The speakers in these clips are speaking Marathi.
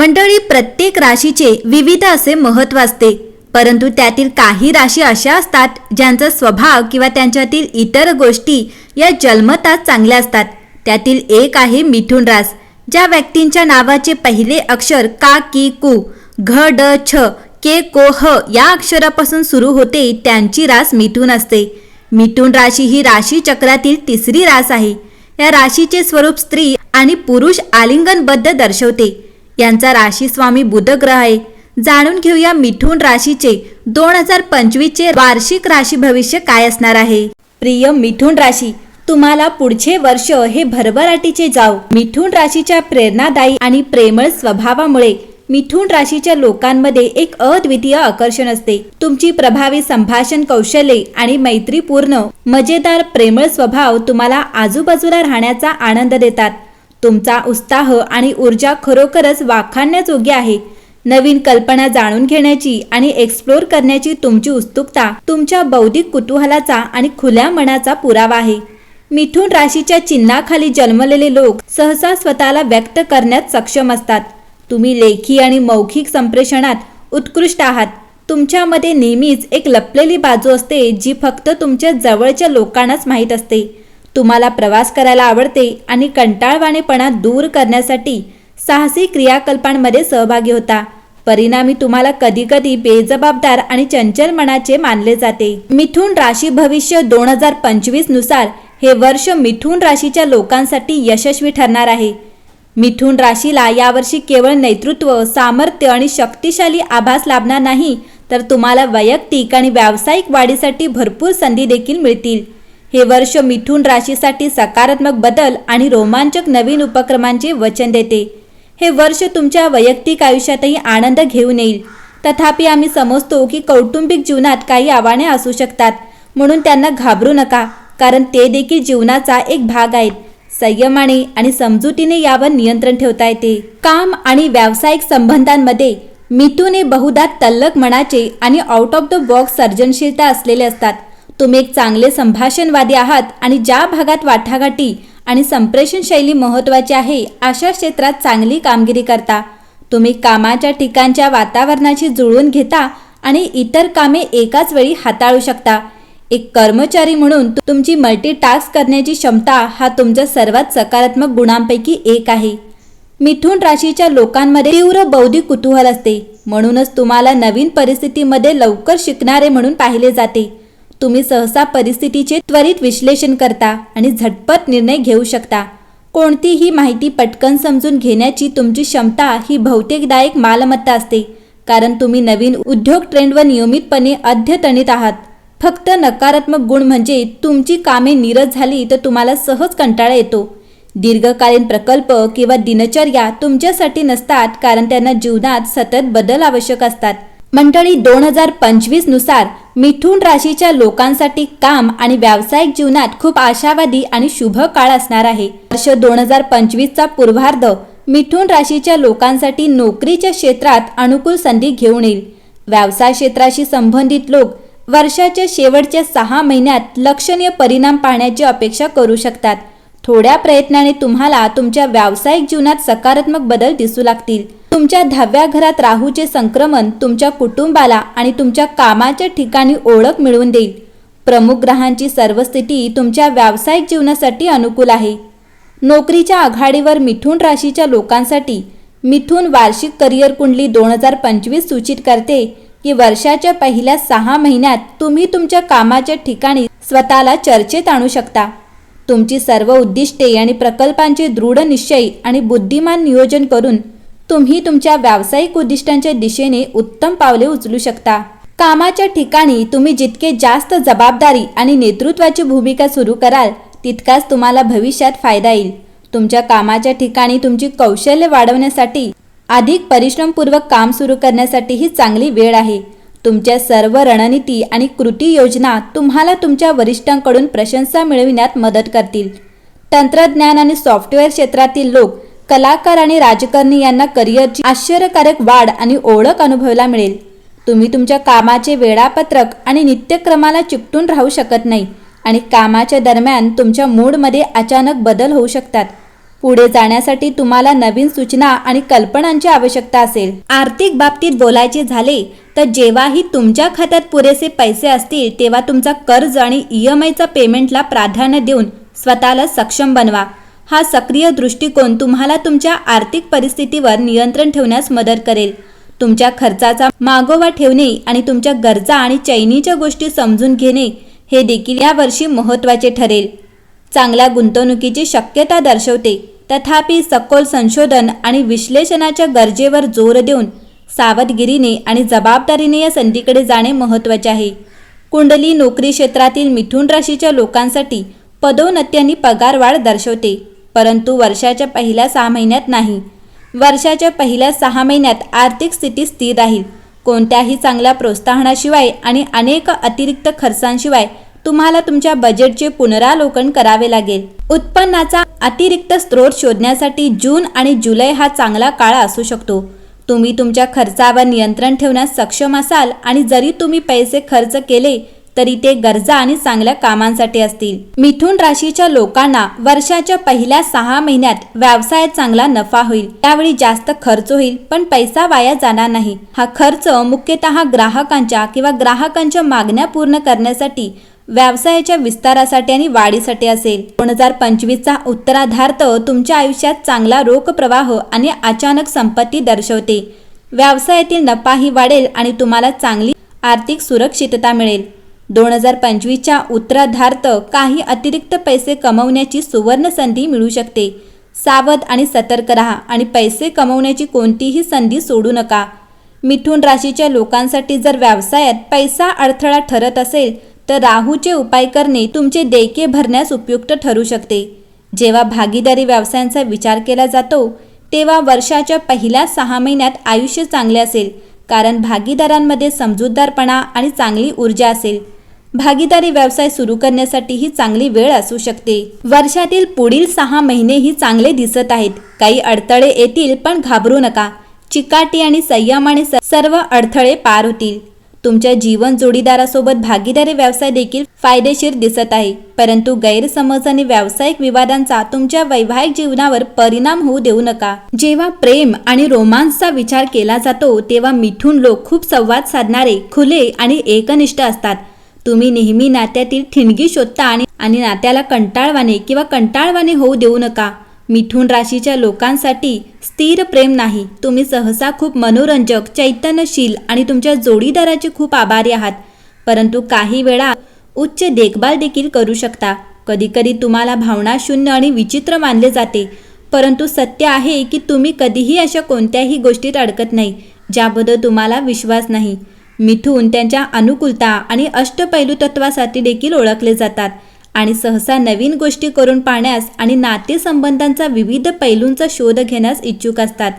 मंडळी प्रत्येक राशीचे विविध असे महत्त्व असते. परंतु त्यातील काही राशी अशा असतात ज्यांचा स्वभाव किंवा त्यांच्यातील इतर गोष्टी या जन्मतात चांगल्या असतात. त्यातील एक आहे मिथुन रास ज्या व्यक्तींच्या नावाचे पहिले अक्षर का की कु घ ड छ के को ह या अक्षरापासून सुरू होते त्यांची रास मिथुन असते. मिथुन राशी ही राशी चक्रातील तिसरी रास आहे. या राशीचे स्वरूप स्त्री आणि पुरुष आलिंगनबद्ध दर्शवते. यांचा राशी स्वामी बुध ग्रह आहे. जाणून घेऊया मिथुन राशीचे दोन हजार पंचवीसचे वार्षिक राशी भविष्य काय असणार आहे. प्रिय मिथुन राशी तुम्हाला पुढचे वर्ष हे भरभराटीचे जाऊ. मिथुन राशीच्या प्रेरणादायी आणि प्रेमळ स्वभावामुळे मिथुन राशीच्या लोकांमध्ये एक अद्वितीय आकर्षण असते. तुमची प्रभावी संभाषण कौशल्ये आणि मैत्रीपूर्ण मजेदार प्रेमळ स्वभाव तुम्हाला आजूबाजूला राहण्याचा आनंद देतात. तुमचा उत्साह आणि ऊर्जा खरोखरच वाखाणण्याजोगी आहे. नवीन कल्पना जाणून घेण्याची आणि एक्सप्लोर करण्याची तुमची उत्सुकता तुमच्या बौद्धिक कुतूहलाचा आणि खुल्या मनाचा पुरावा आहे. मिथुन राशीच्या चिन्हाखाली जन्मलेले लोक सहसा स्वतःला व्यक्त करण्यात सक्षम असतात. तुम्ही लेखी आणि मौखिक संप्रेषणात उत्कृष्ट आहात. तुमच्यामध्ये नेहमीच एक लपलेली बाजू असते जी फक्त तुमच्या जवळच्या लोकांनाच माहीत असते. तुम्हाला प्रवास करायला आवडते आणि कंटाळवाणेपणा दूर करण्यासाठी साहसी क्रियाकल्पांमध्ये सहभागी होता. परिणामी तुम्हाला कधीकधी बेजबाबदार आणि चंचल मनाचे मानले जाते. मिथुन राशी भविष्य दोन हजार पंचवीसनुसार हे वर्ष मिथुन राशीच्या लोकांसाठी यशस्वी ठरणार आहे. मिथुन राशीला यावर्षी केवळ नेतृत्व सामर्थ्य आणि शक्तिशाली आभास लाभणार नाही तर तुम्हाला वैयक्तिक आणि व्यावसायिक वाढीसाठी भरपूर संधी देखील मिळतील. हे वर्ष मिथून राशीसाठी सकारात्मक बदल आणि रोमांचक नवीन उपक्रमांचे वचन देते. हे वर्ष तुमच्या वैयक्तिक आयुष्यातही आनंद घेऊन येईल. तथापि आम्ही समजतो की कौटुंबिक जीवनात काही आव्हाने असू शकतात म्हणून त्यांना घाबरू नका कारण ते देखील जीवनाचा एक भाग आहेत. संयमाने आणि समजुतीने यावर नियंत्रण ठेवता येते. काम आणि व्यावसायिक संबंधांमध्ये मिथूने हे बहुधा तल्लक मनाचे आणि आउट ऑफ द बॉक्स सर्जनशीलता असलेले असतात. तुम्ही एक चांगले संभाषणवादी आहात आणि ज्या भागात वाटाघाटी आणि संप्रेषण शैली महत्त्वाची आहे अशा क्षेत्रात चांगली कामगिरी करता. तुम्ही कामाच्या ठिकाणच्या वातावरणाशी जुळवून घेता आणि इतर कामे एकाच वेळी हाताळू शकता. एक कर्मचारी म्हणून तुमची मल्टीटास्क करण्याची क्षमता हा तुमच्या सर्वात सकारात्मक गुणांपैकी एक आहे. मिथुन राशीच्या लोकांमध्ये तीव्र बौद्धिक कुतूहल असते. म्हणूनच तुम्हाला नवीन परिस्थितीमध्ये लवकर शिकणारे म्हणून पाहिले जाते. तुम्ही सहसा परिस्थितीचे त्वरित विश्लेषण करता आणि झटपट निर्णय घेऊ शकता. कोणतीही माहिती पटकन समजून घेण्याची तुमची क्षमता ही बहुतेकदायक मालमत्ता असते कारण तुम्ही नवीन उद्योग ट्रेंडवर नियमितपणे अध्यतणीत आहात. फक्त नकारात्मक गुण म्हणजे तुमची कामे नीरज झाली तर तुम्हाला सहज कंटाळा येतो. दीर्घकालीन प्रकल्प किंवा दिनचर्या तुमच्यासाठी नसतात कारण त्यांना जीवनात सतत बदल आवश्यक असतात. मंडळी दोन हजार पंचवीसनुसार मिथुन राशीच्या लोकांसाठी काम आणि व्यावसायिक जीवनात खूप आशावादी आणि शुभ काळ असणार आहे. वर्ष दोन हजार पंचवीसचा पूर्वार्ध मिथुन राशीच्या लोकांसाठी नोकरीच्या क्षेत्रात अनुकूल संधी घेऊन येईल. व्यवसाय क्षेत्राशी संबंधित लोक वर्षाच्या शेवटच्या सहा महिन्यात लक्षणीय परिणाम पाहण्याची अपेक्षा करू शकतात. थोड्या प्रयत्नाने तुम्हाला तुमच्या व्यावसायिक जीवनात सकारात्मक बदल दिसू लागतील. तुमच्या दहाव्या घरात राहूचे संक्रमण तुमच्या कुटुंबाला आणि तुमच्या कामाच्या ठिकाणी ओळख मिळवून देईल. प्रमुख ग्रहांची सर्व स्थिती तुमच्या व्यावसायिक जीवनासाठी अनुकूल आहे. नोकरीच्या आघाडीवर मिथुन राशीच्या लोकांसाठी मिथुन वार्षिक करिअर कुंडली दोन हजार पंचवीस सूचित करते की वर्षाच्या पहिल्या सहा महिन्यात तुम्ही तुमच्या कामाच्या ठिकाणी स्वतःला चर्चेत आणू शकता. तुमची सर्व उद्दिष्टे आणि प्रकल्पांचे दृढ निश्चय आणि बुद्धिमान नियोजन करून तुम्ही तुमच्या व्यावसायिक उद्दिष्टांच्या दिशेने उत्तम पावले उचलू शकता. कामाच्या ठिकाणी तुम्ही जितके जास्त जबाबदारी आणि नेतृत्वाची भूमिका सुरू कराल तितकाच तुम्हाला भविष्यात फायदा येईल. तुमच्या कामाच्या ठिकाणी तुमची कौशल्य वाढवण्यासाठी अधिक परिश्रमपूर्वक काम सुरू करण्यासाठी ही चांगली वेळ आहे. तुमच्या सर्व रणनीती आणि कृती योजना तुम्हाला तुमच्या वरिष्ठांकडून प्रशंसा मिळविण्यात मदत करतील. तंत्रज्ञान आणि सॉफ्टवेअर क्षेत्रातील लोक कलाकार आणि राजकारणी यांना करिअरची आश्चर्यकारक वाढ आणि ओळख अनुभवायला मिळेल. तुम्ही तुमच्या कामाचे वेळापत्रक आणि नित्यक्रमाला चिकटून राहू शकत नाही आणि कामाच्या दरम्यान तुमच्या मूडमध्ये अचानक बदल होऊ शकतात. पुढे जाण्यासाठी तुम्हाला नवीन सूचना आणि कल्पनांची आवश्यकता असेल. आर्थिक बाबतीत बोलायचे झाले तर जेव्हाही तुमच्या खात्यात पुरेसे पैसे असतील तेव्हा तुमचा कर्ज आणि ई एम आयचा पेमेंटला प्राधान्य देऊन स्वतःला सक्षम बनवा. हा सक्रिय दृष्टिकोन तुम्हाला तुमच्या आर्थिक परिस्थितीवर नियंत्रण ठेवण्यास मदत करेल. तुमच्या खर्चाचा मागोवा ठेवणे आणि तुमच्या गरजा आणि चैनीच्या गोष्टी समजून घेणे हे देखील यावर्षी महत्त्वाचे ठरेल. चांगल्या गुंतवणुकीची शक्यता दर्शवते. तथापि सखोल संशोधन आणि विश्लेषणाच्या गरजेवर जोर देऊन सावधगिरीने आणि जबाबदारीने या संधीकडे जाणे महत्त्वाचे आहे. कुंडली नोकरी क्षेत्रातील मिथुन राशीच्या लोकांसाठी पदोन्नती आणि पगारवाढ दर्शवते परंतु वर्षाच्या पहिल्या सहा महिन्यात नाही. वर्षाच्या पहिल्या सहा महिन्यात आर्थिक स्थिती स्थिर राहील. कोणत्याही चांगल्या प्रोत्साहनाशिवाय आणि अनेक अतिरिक्त खर्चांशिवाय तुम्हाला तुमच्या बजेटचे पुनरावलोकन करावे लागेल. उत्पन्नाचा अतिरिक्त स्रोत शोधण्यासाठी जून आणि जुलै हा चांगला काळ असू शकतो. तुम्ही तुमच्या खर्चावर नियंत्रण ठेवण्यास सक्षम असाल आणि जरी तुम्ही पैसे खर्च केले तरी ते गरजा आणि चांगल्या कामांसाठी असतील. मिथुन राशीच्या लोकांना वर्षाच्या पहिल्या सहा महिन्यात व्यवसायात चांगला नफा होईल. त्यावेळी जास्त खर्च होईल पण पैसा वाया जाणार नाही. हा खर्च मुख्यतः ग्राहकांच्या किंवा ग्राहकांच्या मागण्या पूर्ण करण्यासाठी व्यवसायाच्या विस्तारासाठी आणि वाढीसाठी असेल. दोन हजार पंचवीसचा उत्तराधार्थ तुमच्या आयुष्यात चांगला रोख प्रवाह आणि अचानक संपत्ती दर्शवते. व्यवसायातील नफाही वाढेल आणि तुम्हाला चांगली आर्थिक सुरक्षितता मिळेल. दोन हजार पंचवीसच्या उत्तराधार्थ काही अतिरिक्त पैसे कमवण्याची सुवर्ण संधी मिळू शकते. सावध आणि सतर्क राहा आणि पैसे कमवण्याची कोणतीही संधी सोडू नका. मिथुन राशीच्या लोकांसाठी जर व्यवसायात पैसा अडथळा ठरत असेल तर राहूचे उपाय करणे तुमचे देयके भरण्यास उपयुक्त ठरू शकते. जेव्हा भागीदारी व्यवसायांचा विचार केला जातो तेव्हा वर्षाच्या पहिल्या सहा महिन्यात आयुष्य चांगले असेल कारण भागीदारांमध्ये समजूतदारपणा आणि चांगली ऊर्जा असेल. भागीदारी व्यवसाय सुरू करण्यासाठी ही चांगली वेळ असू शकते. वर्षातील पुढील सहा महिने ही चांगले दिसत आहेत. काही अडथळे येतील पण घाबरू नका. चिकाटी आणि संयमाने स- सर्व अडथळे पार होतील. तुमच्या जीवन जोडीदारासोबत भागीदारी व्यवसाय देखील फायदेशीर दिसत आहे. परंतु गैरसमज आणि व्यावसायिक विवादांचा तुमच्या वैवाहिक जीवनावर परिणाम होऊ देऊ नका. जेव्हा प्रेम आणि रोमांसचा विचार केला जातो तेव्हा मिठून लोक खूप संवाद साधणारे खुले आणि एकनिष्ठ असतात. तुम्ही नेहमी नात्यातील ठिणगी शोधता आणि आणि नात्याला कंटाळवाने किंवा कंटाळवाने होऊ देऊ नका. मिथुन राशीच्या लोकांसाठी स्थिर प्रेम नाही. तुम्ही सहसा खूप मनोरंजक चैतन्यशील आणि तुमच्या जोडीदाराचे खूप आभारी आहात. परंतु काही वेळा उच्च देखभाल देखील करू शकता. कधीकधी तुम्हाला भावना शून्य आणि विचित्र मानले जाते. परंतु सत्य आहे की तुम्ही कधीही अशा कोणत्याही गोष्टीत अडकत नाही ज्याबद्दल तुम्हाला विश्वास नाही. मिथून त्यांच्या अनुकूलता आणि अष्टपैलू तत्वासाठी देखील ओळखले जातात. आणि सहसा नवीन गोष्टी करून पाहण्यास आणि नातेसंबंधांचा विविध पैलूंचा शोध घेण्यास इच्छुक असतात.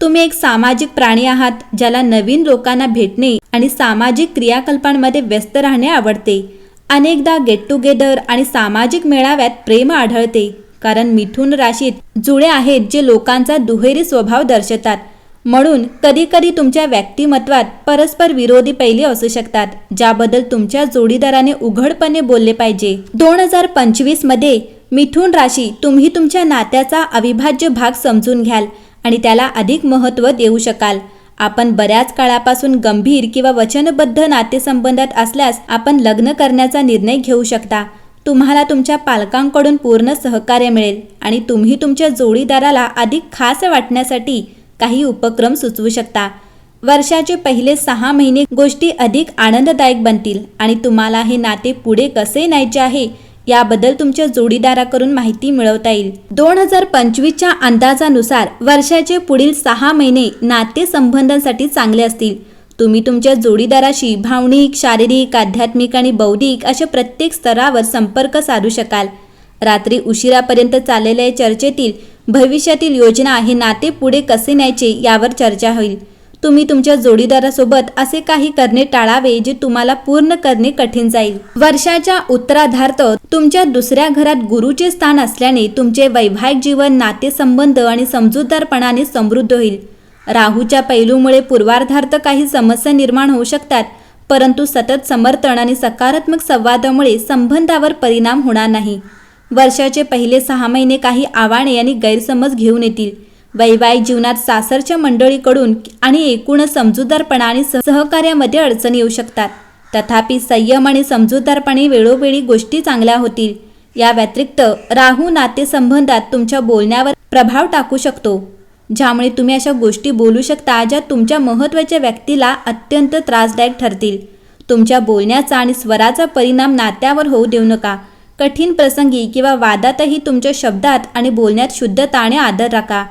तुम्ही एक सामाजिक प्राणी आहात ज्याला नवीन लोकांना भेटणे आणि सामाजिक क्रियाकल्पांमध्ये व्यस्त राहणे आवडते. अनेकदा गेट टुगेदर आणि सामाजिक मेळाव्यात प्रेम आढळते कारण मिथुन राशीत जुळे आहेत जे लोकांचा दुहेरी स्वभाव दर्शवतात म्हणून कधीकधी तुमच्या व्यक्तिमत्वात परस्पर विरोधी पैली असू शकतात ज्याबद्दल तुमच्या जोडीदाराने उघडपणे बोलले पाहिजे. दोन हजार पंचवीसमध्ये मिथुन राशी तुम्ही तुमच्या नात्याचा अविभाज्य भाग समजून घ्याल आणि त्याला अधिक महत्त्व देऊ शकाल. आपण बऱ्याच काळापासून गंभीर किंवा वचनबद्ध नातेसंबंधात असल्यास आपण लग्न करण्याचा निर्णय घेऊ शकता. तुम्हाला तुमच्या पालकांकडून पूर्ण सहकार्य मिळेल आणि तुम्ही तुमच्या जोडीदाराला अधिक खास वाटण्यासाठी काही उपक्रम सुचवू शकता. वर्षाचे पहिले सहा महिने गोष्टी अधिक आनंददायक बनतील आणि तुम्हाला हे नाते पुढे कसे न्यायचे आहे याबद्दल तुमच्या जोडीदाराकडून माहिती मिळवता येईल. दोन हजार पंचवीसच्या अंदाजानुसार वर्षाचे पुढील सहा महिने नाते संबंधांसाठी चांगले असतील. तुम्ही तुमच्या जोडीदाराशी भावनिक शारीरिक आध्यात्मिक आणि बौद्धिक अशा प्रत्येक स्तरावर संपर्क साधू शकाल. रात्री उशिरापर्यंत चाललेल्या चर्चेतील भविष्यातील योजना हे नाते पुढे कसे न्यायचे यावर चर्चा होईल. तुम्ही तुमच्या जोडीदारासोबत असे काही करणे टाळावे जे तुम्हाला पूर्ण करणे कठीण जाईल. वर्षाच्या उत्तराधार्त तुमच्या दुसऱ्या घरात गुरुचे स्थान असल्याने तुमचे वैवाहिक जीवन नातेसंबंध आणि समजूतदारपणाने समृद्ध होईल. राहूच्या पैलूमुळे पूर्वार्धार्थ काही समस्या निर्माण होऊ शकतात परंतु सतत समर्थन आणि सकारात्मक संवादामुळे संबंधावर परिणाम होणार नाही. वर्षाचे पहिले सहा महिने काही आव्हाने आणि गैरसमज घेऊन येतील. वैवाहिक जीवनात सासरच्या मंडळीकडून आणि एकूणच समजूतदारपणा आणि सहकार्यामध्ये अडचणी येऊ शकतात. तथापि संयम आणि समजूतदारपणे वेळोवेळी गोष्टी चांगल्या होतील. या व्यतिरिक्त राहू नातेसंबंधात तुमच्या बोलण्यावर प्रभाव टाकू शकतो. ज्यामुळे तुम्ही अशा गोष्टी बोलू शकता ज्या तुमच्या महत्त्वाच्या व्यक्तीला अत्यंत त्रासदायक ठरतील. तुमच्या बोलण्याचा आणि स्वराचा परिणाम नात्यावर होऊ देऊ नका. कठीण प्रसंगी किंवा वादातही तुमच्या शब्दात आणि बोलण्यात शुद्धता आणि आदर राखा.